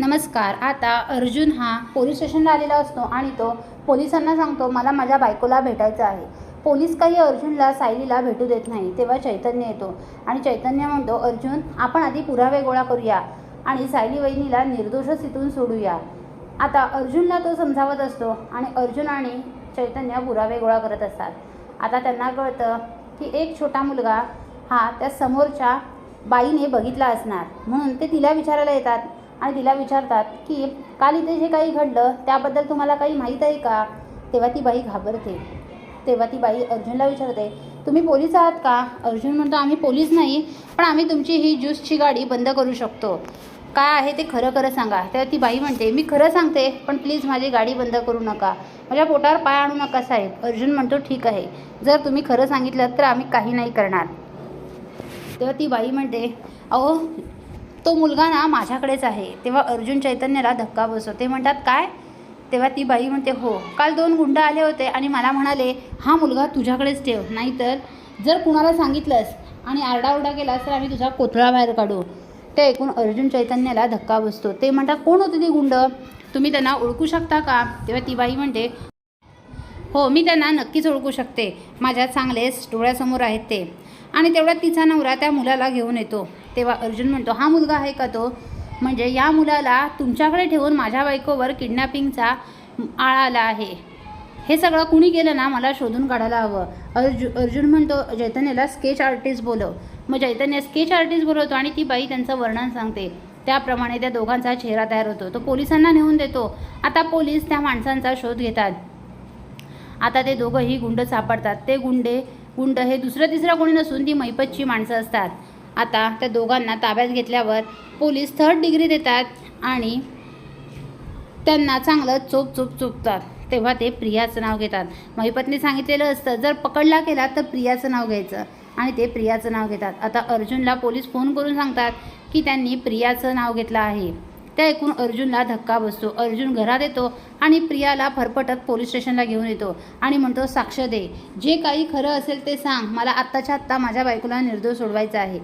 नमस्कार आता अर्जुन हा पोलीस स्टेशनला आलेला असतो आणि तो पोलिसांना सांगतो मला माझ्या बायकोला भेटायचं आहे. पोलीस काही अर्जुनला सायलीला भेटू देत नाही तेव्हा चैतन्य येतो आणि चैतन्य म्हणतो अर्जुन आपण आधी पुरावे गोळा करूया आणि सायली वहिनीला निर्दोषच इथून सोडूया. आता अर्जुनला तो समजावत असतो आणि अर्जुन आणि चैतन्य पुरावे गोळा करत असतात. आता त्यांना कळतं की एक छोटा मुलगा हा त्या समोरच्या बाईने बघितला असणार म्हणून ते तिला विचारायला येतात. आणि तिला विचारतात की काल इथे जे काही घडलं त्याबद्दल तुम्हाला काही माहीत आहे का? तेव्हा ती बाई घाबरते. तेव्हा ती बाई अर्जुनला विचारते तुम्ही पोलीस आहात का? अर्जुन म्हणतो आम्ही पोलीस नाही पण आम्ही तुमची ही ज्यूसची गाडी बंद करू शकतो. काय आहे ते खरं खरं सांगा. तेव्हा ती बाई म्हणते मी खरं सांगते पण प्लीज माझी गाडी बंद करू नका. माझ्या पोटावर पाय आणू नका साहेब. अर्जुन म्हणतो ठीक आहे. जर तुम्ही खरं सांगितलं तर आम्ही काही नाही करणार. तेव्हा ती बाई म्हणते अहो तो मुलगा ना माझ्याकडेच आहे. तेव्हा अर्जुन चैतन्याला धक्का बसतो. ते म्हणतात काय? तेव्हा ती बाई म्हणते हो. काल दोन गुंड आले होते आणि मला म्हणाले हा मुलगा तुझ्याकडेच ठेव. नाहीतर जर कुणाला सांगितलंस आणि आरडाओरडा केलास तर आम्ही तुझा कोथळा बाहेर काढू. ते ऐकून अर्जुन चैतन्याला धक्का बसतो. ते म्हणतात कोण होते ती गुंड? तुम्ही त्यांना ओळखू शकता का? तेव्हा ती बाई म्हणते हो मी त्यांना नक्कीच ओळखू शकते. माझ्या चांगलेच डोळ्यासमोर आहेत ते. आणि तेवढ्यात तिचा नवरा त्या मुलाला घेऊन येतो. तेव्हा अर्जुन म्हणतो हा मुलगा आहे का तो? म्हणजे या मुलाला तुमच्याकडे ठेवून माझ्या बायकोवर किडनॅपिंगचा आळा आला आहे. हे सगळं कुणी केलं ना मला शोधून काढायला हवं. अर्जु अर्जुन म्हणतो चैतन्याला स्केच आर्टिस्ट बोलव. मग चैतन्य स्केच आर्टिस्ट बोलवतो आणि ती बाई त्यांचं वर्णन सांगते. त्याप्रमाणे त्या दोघांचा चेहरा तयार होतो. तो पोलिसांना नेऊन देतो. आता पोलीस त्या माणसांचा शोध घेतात. आता ते दोघंही गुंड सापडतात. ते गुंडे गुंड हे दुसरं तिसरं कोणी नसून ती मैपतची माणसं असतात. आता त्या दोघांना ताब्यात घेतल्यावर पोलीस थर्ड डिग्री देतात आणि त्यांना चांगलं चोप चोप चोपतात. तेव्हा ते प्रियाचं नाव घेतात. महिपतने सांगितलेलं असतं जर पकडला गेला तर प्रियाचं नाव घ्यायचं. आणि ते प्रियाचं नाव घेतात. आता अर्जुनला पोलीस फोन करून सांगतात की त्यांनी प्रियाचं नाव घेतलं आहे. ते ऐकून अर्जुनला धक्का बसतो. अर्जुन घरात येतो आणि प्रियाला फरफटत पोलीस स्टेशनला घेऊन येतो आणि म्हणतो साक्ष दे. जे काही खरं असेल ते सांग. मला आत्ताच्या आत्ता माझ्या बायकोला निर्दोष सोडवायचा आहे.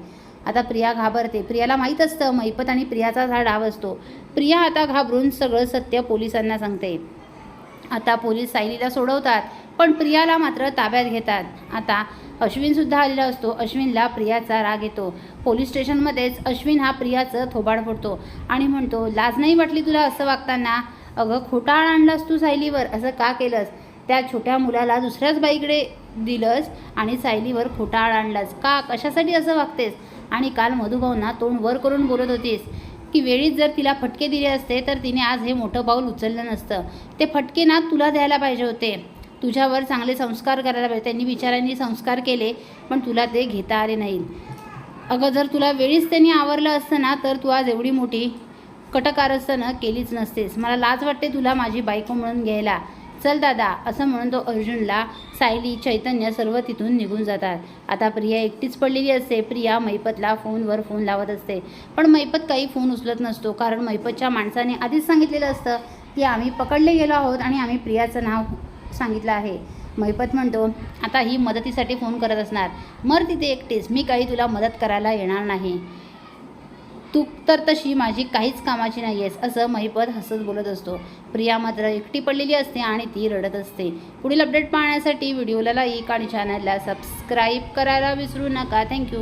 आता प्रिया घाबरते. प्रियाला माहीत असतं मैपत आणि प्रियाचा हा डाव असतो. प्रिया आता घाबरून सगळं सत्य पोलिसांना सांगते. आता पोलीस सायलीला सोडवतात. पण प्रियाला मात्र ताब्यात घेतात. आता अश्विनसुद्धा आलेला असतो. अश्विनला प्रियाचा राग येतो. पोलीस स्टेशनमध्येच अश्विन हा प्रियाचं थोबाड फोडतो आणि म्हणतो लाज नाही वाटली तुला असं वागताना? अगं खोटाळ आणलास तू सायलीवर. असं का केलंस? त्या छोट्या मुलाला दुसऱ्याच बाईकडे दिलंस आणि सायलीवर खोटाळ आणलास. का? कशासाठी असं वागतेस? आणि काल मधुभाऊंना तोंड वर करून बोलत होतीस की वेळीच जर तिला फटके दिले असते तर तिने आज हे मोठं पाऊल उचललं नसतं. ते फटके ना तुला द्यायला पाहिजे होते. तुझ्यावर चांगले संस्कार करायला पाहिजे. त्यांनी विचारांनी संस्कार केले पण तुला ते घेता आले नाहीत. अगं जर तुला वेळीच त्यांनी आवरलं असतं ना तर तू आज एवढी मोठी कटकारस्थानं केलीच नसतेस. मला लाज वाटते तुला माझी बायको म्हणून घ्यायला. चल दादा असं म्हणून तो अर्जुनला सायली चैतन्य सर्व तिथून निघून जातात. आता प्रिया एकटीच पडलेली असते. प्रिया मैपतला फोनवर फोन लावत असते. पण मैपत काही फोन उचलत नसतो. कारण मैपतच्या माणसाने आधीच सांगितलेलं असतं की आम्ही पकडले गेलो आहोत आणि आम्ही प्रियाचं नाव सांगितलं आहे. महिपत म्हणतो आता ही मदतीसाठी फोन करत असणार. मर तिथे एकटीच. मी काही तुला मदत करायला येणार नाही. तू तर तशी माझी काहीच कामाची नाही आहेस असं महिपत हसत बोलत असतो. प्रिया मात्र एकटी पडलेली असते आणि ती रडत असते. पुढील अपडेट पाहण्यासाठी व्हिडिओला लाईक आणि चॅनलला सबस्क्राईब करायला विसरू नका. थँक्यू